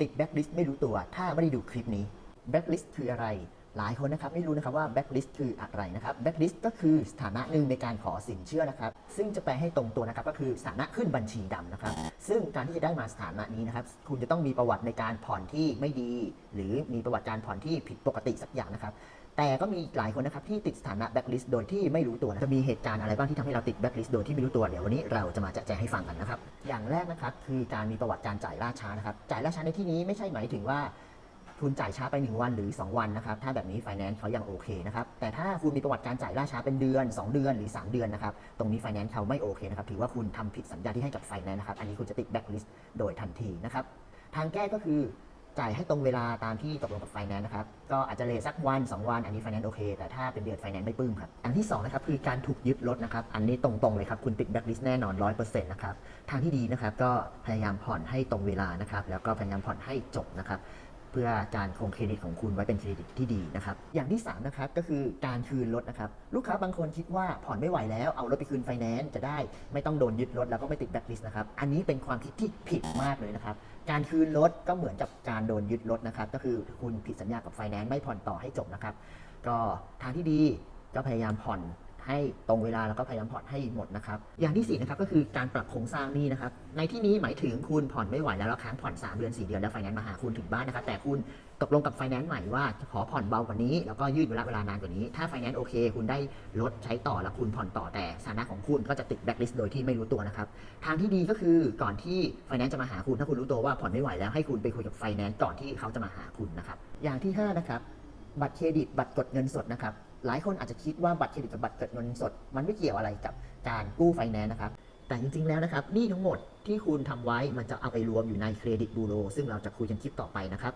ติดแบ็กลิสต์ไม่รู้ตัว ถ้าไม่ได้ดูคลิปนี้แบ็กลิสต์คืออะไร หลายคนนะครับไม่รู้นะครับว่าแบ็คลิสต์คืออะไรนะครับแบ็คลิสต์ก็คือสถานะหนึ่งในการขอสินเชื่อนะครับ ซึ่งจะแปลให้ตรงตัวนะครับก็คือสถานะขึ้นบัญชีดำนะครับ ซึ่งการที่จะได้มาสถานะนี้นะครับ คุณจะต้องมีประวัติในการผ่อนที่ไม่ดี หรือมีประวัติการผ่อนที่ผิดปกติสักอย่างนะครับ แต่ก็มีหลายคนนะครับที่ติดสถานะแบ็คลิสต์โดยที่ไม่รู้ตัวจะมีเหตุการณ์อะไรบ้างที่ทำให้เราติดแบ็คลิสต์โดยที่ไม่รู้ตัวเดี๋ยววันนี้เราจะมาแจกแจงให้ฟังกันนะครับ อย่างแรกนะครับคือการมีประวัติการจ่ายล่าช้านะครับ จ่ายล่าช้าในที่นี้ไม่ใช่หมายถึงว่า คุณจ่ายช้าไป 1 วันหรือ 2 วันนะครับ ถ้าแบบนี้ไฟแนนซ์เขายังโอเคนะครับ แต่ถ้าคุณมีประวัติการจ่ายล่าช้าเป็นเดือน 2 เดือนหรือ 3 เดือนนะครับ ตรงนี้ไฟแนนซ์เขาไม่โอเคนะครับ ถือว่าคุณทำผิดสัญญาที่ให้กับไฟแนนซ์นะครับ อันนี้คุณจะติดแบ็คลิสต์โดยทันทีนะครับ ทางแก้ก็คือจ่ายให้ตรงเวลาตามที่ตกลงกับไฟแนนซ์นะครับ ก็อาจจะเลทสักวัน 2 วัน อันนี้ไฟแนนซ์โอเค แต่ถ้าเป็นเดือนไฟแนนซ์ไม่ปลื้มครับ อันที่2นะครับคือการถูกยึดรถนะครับ อันนี้ตรงๆเลยครับ คุณติดแบ็คลิสต์แน่นอน 100%นะครับ ทางที่ดีนะครับก็พยายามผ่อนให้ตรงเวลานะครับ แล้วก็พยายามผ่อนให้จบนะครับ เพื่อการคงเครดิตของคุณไว้เป็นเครดิตที่ดีนะครับอย่างที่3นะครับก็คือการคืนรถนะครับลูกค้าบางคนคิดว่าผ่อนไม่ไหวแล้วเอารถไปคืนไฟแนนซ์จะได้ไม่ต้องโดนยึดรถแล้วก็ไม่ติดแบ็คลิสต์นะครับอันนี้เป็นความคิดที่ผิดมากเลยนะครับการคืนรถก็เหมือนกับการโดนยึดรถนะครับก็คือคุณผิดสัญญากับไฟแนนซ์ไม่ผ่อนต่อให้จบนะครับก็ทางที่ดีก็พยายามผ่อน ให้ตรงเวลาแล้วก็พยายามผ่อนให้หมดนะครับ อย่างที่สี่นะครับก็คือการปรับโครงสร้างหนี้นะครับ ในที่นี้หมายถึงคุณผ่อนไม่ไหวแล้วแล้วค้างผ่อน 3 เดือน 4 เดือนแล้วไฟแนนซ์มาหาคุณถึงบ้านนะครับ แต่คุณตกลงกับไฟแนนซ์ใหม่ว่าขอผ่อนเบากว่านี้ แล้วก็ยืดเวลาเวลานานกว่านี้ ถ้าไฟแนนซ์โอเค คุณได้ลดใช้ต่อแล้วคุณผ่อนต่อแต่สถานะของคุณก็จะติดแบ็คลิสต์โดยที่ไม่รู้ตัวนะครับ ทางที่ดีก็คือก่อนที่ไฟแนนซ์จะมาหาคุณถ้าคุณรู้ตัวว่าผ่อนไม่ไหวแล้วให้คุณไปคุยกับไฟแนนซ์ก่อนที่เขาจะมาหาคุณนะครับ อย่างที่ห้านะครับบัตรเครดิตบัตรกดเงินสดนะครับ หลายคนอาจจะคิดว่าบัตรเครดิตกับบัตรกดเงินสด มันไม่เกี่ยวอะไรกับการกู้ไฟแนนซ์นะครับ แต่จริงๆแล้วนะครับหนี้ทั้งหมดที่คุณทำไว้มันจะเอาไปรวมอยู่ในเครดิตบูโรซึ่งเราจะคุยกันคลิปต่อไปนะครับ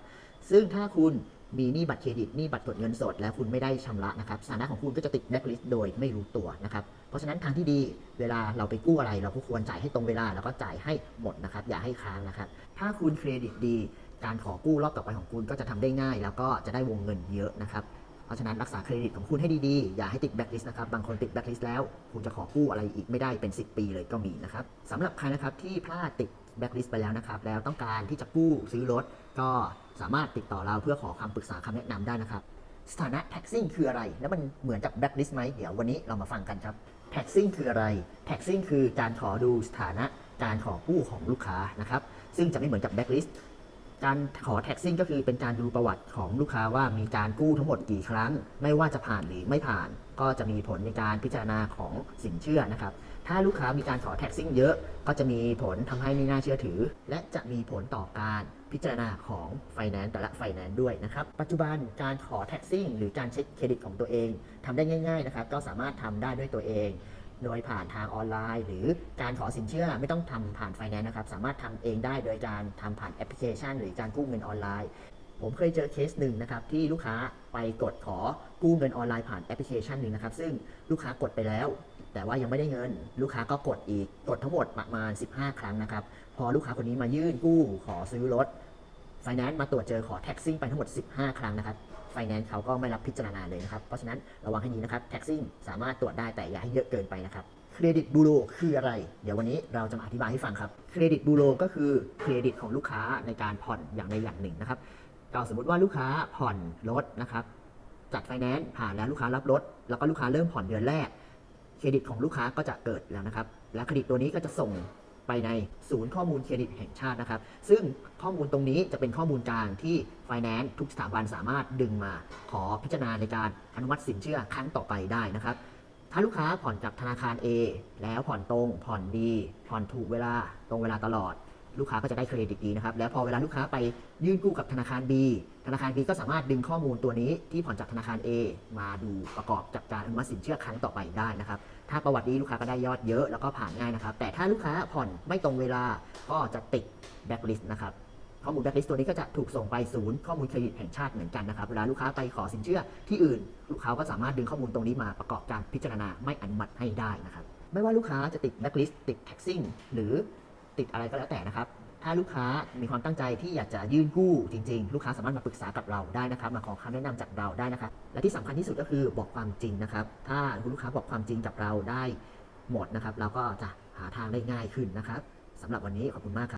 ซึ่งถ้าคุณมีหนี้บัตรเครดิตหนี้บัตรกดเงินสด แล้วคุณไม่ได้ชำระนะครับสถานะของคุณก็จะติดแบล็คลิสต์โดยไม่รู้ตัวนะครับ เพราะฉะนั้นทางที่ดีเวลาเราไปกู้อะไร เราก็ควรจ่ายให้ตรงเวลาแล้วก็จ่ายให้หมดนะครับ อย่าให้ค้างนะครับ ถ้าคุณเครดิตดี การขอกู้รอบต่อไปของคุณก็จะทำได้ง่าย แล้วก็จะได้วงเงินเยอะนะครับ เพราะฉะนั้นรักษาเครดิตของคุณให้ดีๆ อย่าให้ติดแบ็คลิสต์นะครับ บางคนติดแบ็คลิสต์แล้ว คุณจะขอกู้อะไรอีกไม่ได้เป็น 10 ปีเลยก็มีนะครับสำหรับใครนะครับที่พลาดติดแบ็คลิสต์ไปแล้วนะครับ แล้วต้องการที่จะกู้ซื้อรถ ก็สามารถติดต่อเราเพื่อขอคำปรึกษาคำแนะนำได้นะครับ สถานะ taxing คืออะไร แล้วมันเหมือนกับ blacklist ไหมเดี๋ยววันนี้เรามาฟังกันครับ taxing คืออะไร taxing คือการขอดูสถานะการขอกู้ของลูกค้านะครับซึ่งจะไม่เหมือนกับ blacklist ก การขอ taxing ก็คือเป็นการดูประวัติของลูกค้าว่ามีการกู้ทั้งหมดกี่ครั้ง ไม่ว่าจะผ่านหรือไม่ผ่าน ก็จะมีผลในการพิจารณาของสินเชื่อนะครับ ถ้าลูกค้ามีการขอ taxing เยอะ ก็จะมีผลทำให้ไม่น่าเชื่อถือ และจะมีผลต่อการพิจารณาของ finance แต่ละ finance ด้วยนะครับ ปัจจุบันการขอ taxing หรือการเช็คเครดิตของตัวเองทำได้ง่าย ๆนะครับ ก็สามารถทำได้ด้วยตัวเอง โดยผ่านทางออนไลน์ หรือการขอสินเชื่อไม่ต้องทำผ่านไฟแนนซ์นะครับ สามารถทำเองได้โดยการทำผ่านแอปพลิเคชัน หรือการกู้เงินออนไลน์ ผมเคยเจอเคสหนึ่งนะครับที่ลูกค้าไปกดขอกู้เงินออนไลน์ผ่านแอปพลิเคชันหนึ่งนะครับ ซึ่งลูกค้ากดไปแล้ว แต่ว่ายังไม่ได้เงิน ลูกค้าก็กดอีกกดทั้งหมดประมาณ 15 ครั้งนะครับ พอลูกค้าคนนี้มายื่นกู้ขอซื้อรถไฟแนนซ์มาตรวจเจอขอแท็กซิ่งไปทั้งหมด 15 ครั้งนะครับ ไฟแนนซ์เขาก็ไม่รับพิจารณาเลยนะครับ เพราะฉะนั้นระวังให้ดีนะครับแท็กซิ่งสามารถตรวจได้แต่อย่าให้เยอะเกินไปนะครับเครดิตบูโรคืออะไร เดี๋ยววันนี้เราจะมาอธิบายให้ฟังครับเครดิตบูโรก็คือเครดิตของลูกค้าในการผ่อนอย่างใดอย่างหนึ่งนะครับก็สมมติว่าลูกค้าผ่อนรถนะครับจัดไฟแนนซ์ผ่านแล้วลูกค้ารับรถ แล้วก็ลูกค้าเริ่มผ่อนเดือนแรก เครดิตของลูกค้าก็จะเกิดแล้วนะครับ และเครดิตตัวนี้ก็จะส่ง ไปในศูนย์ข้อมูลเครดิตแห่งชาตินะครับ ซึ่งข้อมูลตรงนี้จะเป็นข้อมูลกลางที่ Finance ทุกสถาบันสามารถดึงมา ขอพิจารณาในการอนุมัติสินเชื่อครั้งต่อไปได้นะครับ ถ้าลูกค้าผ่อนกับธนาคาร A แล้วผ่อนตรง ผ่อนดี ผ่อนถูกเวลาตรงเวลาตลอด ลูกค้าก็จะได้เครดิตดีนะครับ แล้วพอเวลาลูกค้าไปยื่นกู้กับธนาคาร B ธนาคาร B ก็สามารถดึงข้อมูลตัวนี้ที่ผ่อนจากธนาคาร A มาดูประกอบกับการอนุมัติสินเชื่อครั้งต่อไปได้นะครับ ถ้าประวัติดีลูกค้าก็ได้ยอดเยอะแล้วก็ผ่านง่ายนะครับ แต่ถ้าลูกค้าผ่อนไม่ตรงเวลาก็จะติดแบ็คลิสต์นะครับข้อมูลแบ็คลิสต์ตัวนี้ก็จะถูกส่งไปศูนย์ข้อมูลเครดิตแห่งชาติเหมือนกันนะครับ เวลาลูกค้าไปขอสินเชื่อที่อื่น ลูกค้าก็สามารถดึงข้อมูลตรงนี้มาประกอบการพิจารณาไม่อนุมัติให้ได้นะครับ ไม่ว่าลูกค้าจะติดแบ็คลิสต์ติดแท็กซิ่งหรือ ติดอะไรก็แล้วแต่นะครับ ถ้าลูกค้ามีความตั้งใจที่อยากจะยื่นกู้จริง ๆ ลูกค้าสามารถมาปรึกษากับเราได้นะครับ มาขอคำแนะนำจากเราได้นะครับ และที่สำคัญที่สุดก็คือบอกความจริงนะครับ ถ้าคุณลูกค้าบอกความจริงกับเราได้หมดนะครับ เราก็จะหาทางได้ง่ายขึ้นนะครับสำหรับวันนี้ขอบคุณมากครับ